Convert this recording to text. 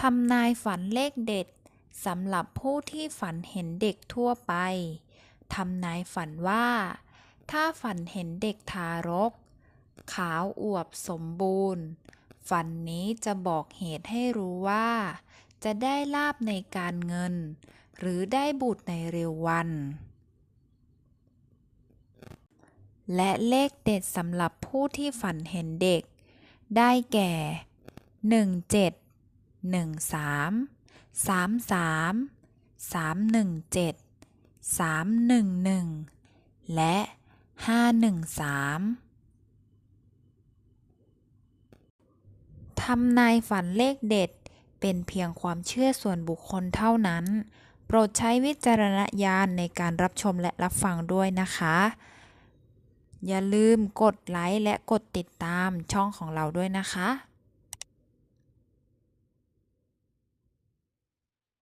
ทำนายฝันเลขเด็ดสำหรับผู้ที่ฝันเห็นเด็กทั่วไป ทำนายฝันว่า ถ้าฝันเห็นเด็กทารก ขาวอวบสมบูรณ์ ฝันนี้จะบอกเหตุให้รู้ว่า จะได้ลาบในการเงิน หรือได้บุตรในเร็ววัน และเลขเด็ดสำหรับผู้ที่ฝันเห็นเด็ก ได้แก่ 17 13 33 317 311 และ 513 ทำนายฝันเลขเด็ด เป็นเพียงความเชื่อส่วนบุคคลเท่านั้น โปรดใช้วิจารณญาณในการรับชมและรับฟังด้วยนะคะ อย่าลืมกดไลค์และกดติดตามช่องของเราด้วยนะคะ